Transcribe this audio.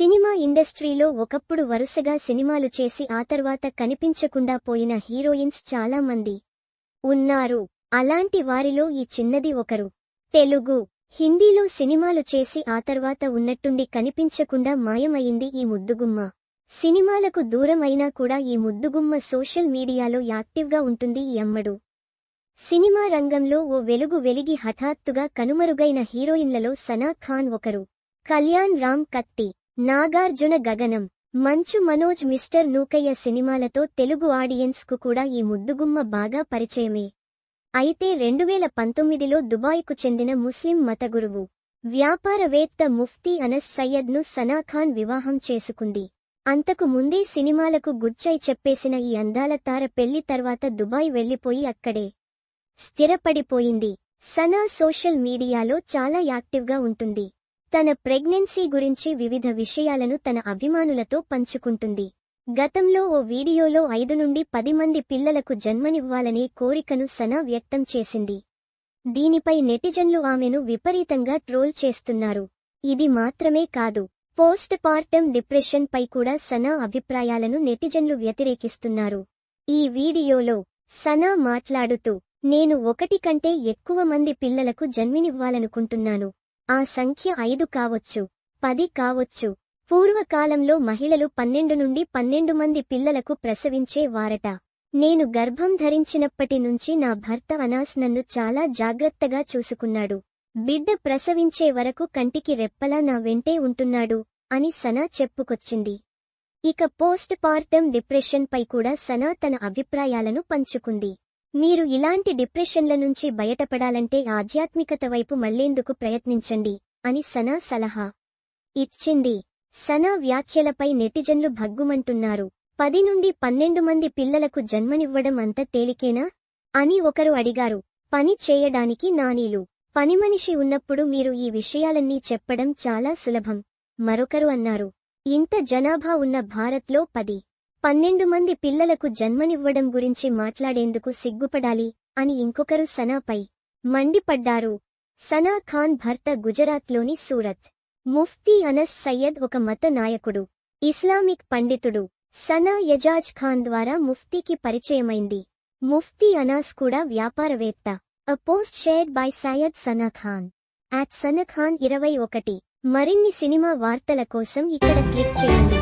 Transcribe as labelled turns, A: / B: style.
A: Cinema ఇండస్ట్రీలో ఒకప్పుడు వరుసగా సినిమాలు చేసి ఆ తర్వాత కనిపించకుండా పోయిన హీరోయిన్స్ చాలా మంది ఉన్నారు. అలాంటి వారిలో ఈ చిన్నది ఒకరు. తెలుగు హిందీలో సినిమాలు చేసి ఆ తర్వాత ఉన్నట్టుండి కనిపించకుండా మాయమైంది ఈ ముద్దుగుమ్మ. సినిమాలకు దూరం అయినా కూడా ఈ ముద్దుగుమ్మ సోషల్ మీడియాలో యాక్టివ్గా ఉంటుంది ఈ అమ్మడు. సినిమా రంగంలో ఓ వెలుగు వెలిగి హఠాత్తుగా కనుమరుగైన హీరోయిన్లలో సనా ఖాన్ ఒకరు. కళ్యాణ్ రామ్ కత్తి. నాగార్జున గగనం మంచు మనోజ్ మిస్టర్ నూకయ్య సినిమాలతో తెలుగు ఆడియన్స్కు కూడా ఈ ముద్దుగుమ్మ బాగా పరిచయమే. అయితే రెండువేల పంతొమ్మిదిలో దుబాయ్కు చెందిన ముస్లిం మతగురువు వ్యాపారవేత్త ముఫ్తీ అనస్ సయ్యద్ను సనాఖాన్ వివాహం చేసుకుంది. అంతకు ముందే సినిమాలకు గుడ్చై చెప్పేసిన ఈ అందాల తార పెళ్ళి తర్వాత దుబాయ్ వెళ్ళిపోయి అక్కడే స్థిరపడిపోయింది. సనా సోషల్ మీడియాలో చాలా యాక్టివ్గా ఉంటుంది. తన ప్రెగ్నెన్సీ గురించి వివిధ విషయాలను తన అభిమానులతో పంచుకుంటుంది. గతంలో ఓ వీడియోలో ఐదు నుండి పది మంది పిల్లలకు జన్మనివ్వాలనే కోరికను సనా వ్యక్తం చేసింది. దీనిపై నెటిజన్లు ఆమెను విపరీతంగా ట్రోల్ చేస్తున్నారు. ఇది మాత్రమే కాదు పోస్ట్ పార్టం డిప్రెషన్ పై కూడా సనా అభిప్రాయాలను నెటిజన్లు వ్యతిరేకిస్తున్నారు. ఈ వీడియోలో సనా మాట్లాడుతూ నేను ఒకటి కంటే ఎక్కువ మంది పిల్లలకు జన్మినివ్వాలనుకుంటున్నాను. ఆ సంఖ్య ఐదు కావచ్చు పది కావచ్చు. పూర్వకాలంలో మహిళలు పన్నెండు నుండి పన్నెండు మంది పిల్లలకు ప్రసవించే వారట. నేను గర్భం ధరించినప్పటి నుంచి నా భర్త అనాస్ నన్ను చాలా జాగ్రత్తగా చూసుకున్నాడు. బిడ్డ ప్రసవించే వరకు కంటికి రెప్పలా నా వెంటే ఉంటున్నాడు అని సనా చెప్పుకొచ్చింది. ఇక పోస్ట్ పార్టం డిప్రెషన్ పై కూడా సనా తన అభిప్రాయాలను పంచుకుంది. మీరు ఇలాంటి డిప్రెషన్ల నుంచి బయటపడాలంటే ఆధ్యాత్మికత వైపు మళ్ళేందుకు ప్రయత్నించండి అని సనా సలహా ఇచ్చింది. సనా వ్యాఖ్యలపై నెటిజన్లు భగ్గుమంటున్నారు. పది నుండి పన్నెండు మంది పిల్లలకు జన్మనివ్వడం అంత తేలికేనా? అని ఒకరు అడిగారు. పని చేయడానికి నానీలు. పనిమనిషి ఉన్నప్పుడు మీరు ఈ విషయాలన్నీ చెప్పడం చాలా సులభం మరొకరు అన్నారు. ఇంత జనాభా ఉన్న భారత్లో పది పన్నెండు మంది పిల్లలకు జన్మనివ్వడం గురించి మాట్లాడేందుకు సిగ్గుపడాలి అని ఇంకొకరు సనాపై మండిపడ్డారు. సనా ఖాన్ భర్త గుజరాత్లోని సూరత్. ముఫ్తీ అనస్ సయ్యద్ ఒక మత నాయకుడు ఇస్లామిక్ పండితుడు. సనా యజాజ్ ఖాన్ ద్వారా ముఫ్తీకి పరిచయమైంది. ముఫ్తీ అనాస్ కూడా వ్యాపారవేత్త. A post shared by Syed Sana Khan at Sana Khan ఇరవై ఒకటి. మరిన్ని సినిమా వార్తల కోసం ఇక్కడ క్లిక్ చేయండి.